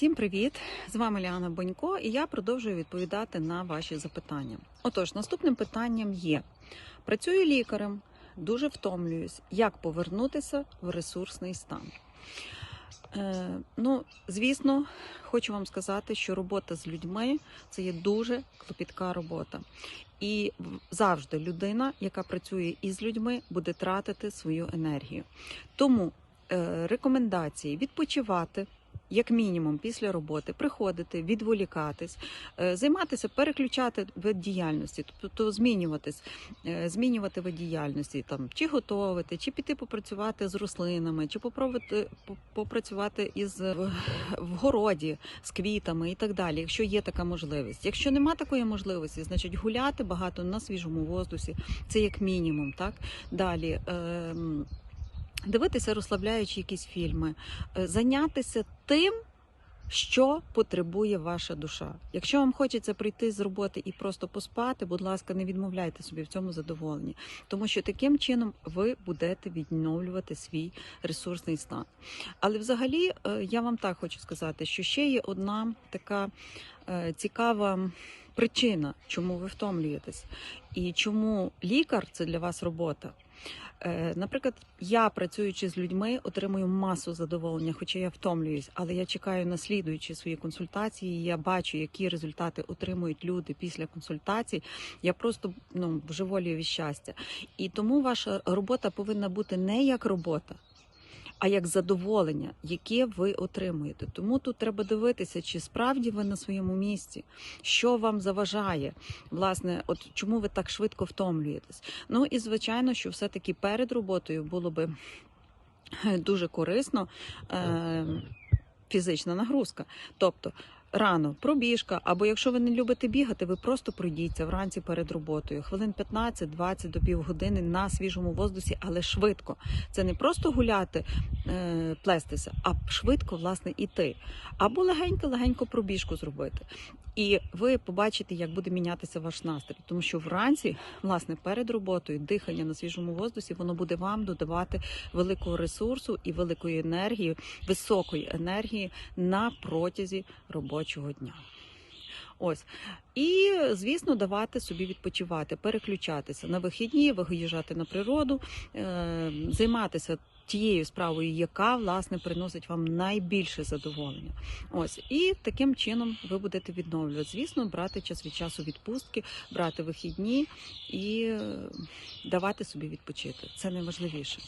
Всім привіт! З вами Ліана Бонько, і я продовжую відповідати на ваші запитання. Отож, наступним питанням є: працюю лікарем, дуже втомлююсь. Як повернутися в ресурсний стан? Е, ну, звісно, хочу вам сказати, що робота з людьми це є дуже клопітка робота. І завжди людина, яка працює із людьми, буде тратити свою енергію. Тому е, рекомендації відпочивати. Як мінімум після роботи приходити, відволікатись, е, займатися, переключати вид діяльності, тобто змінюватись, е, змінювати вид діяльності, там чи готувати, чи піти попрацювати з рослинами, чи попробувати попрацювати із в, в городі з квітами і так далі, якщо є така можливість. Якщо нема такої можливості, значить гуляти багато на свіжому воздусі, це як мінімум, так далі. ем, Дивитися розслабляючі якісь фільми, е, зайнятися тим, що потребує ваша душа. Якщо вам хочеться прийти з роботи і просто поспати, будь ласка, не відмовляйте собі в цьому задоволенні, тому що таким чином ви будете відновлювати свій ресурсний стан. Але взагалі е, я вам так хочу сказати, що ще є одна така е, цікава причина, чому ви втомлюєтесь, і чому лікар це для вас робота. Е, Наприклад, я працюючи з людьми, отримую масу задоволення, хоча я втомлююсь, але я чекаю на слідуючі свої консультації. Я бачу, які результати отримують люди після консультацій. Я просто ну божеволію від щастя. І тому ваша робота повинна бути не як робота. А як задоволення, яке ви отримуєте. Тому тут треба дивитися, чи справді ви на своєму місці, що вам заважає, власне, от чому ви так швидко втомлюєтесь. Ну і звичайно, що все-таки перед роботою було би е, дуже корисно е, фізична нагрузка. Тобто рано пробіжка, або якщо ви не любите бігати, ви просто пройдіться вранці перед роботою. Хвилин 15-20 до півгодини на свіжому воздусі, але швидко. Це не просто гуляти, е, плестися, а швидко, власне, іти. Або легенько-легенько пробіжку зробити. І ви побачите, як буде мінятися ваш настрій, тому що вранці, власне, перед роботою, дихання на свіжому воздусі, воно буде вам додавати великого ресурсу і великої енергії, високої енергії на протязі робочого дня. Ось і звісно, давати собі відпочивати, переключатися на вихідні, виїжджати на природу, е, займатися тією справою, яка власне приносить вам найбільше задоволення. Ось і таким чином ви будете відновлювати. Звісно, брати час від часу відпустки, брати вихідні і е, давати собі відпочити. Це найважливіше.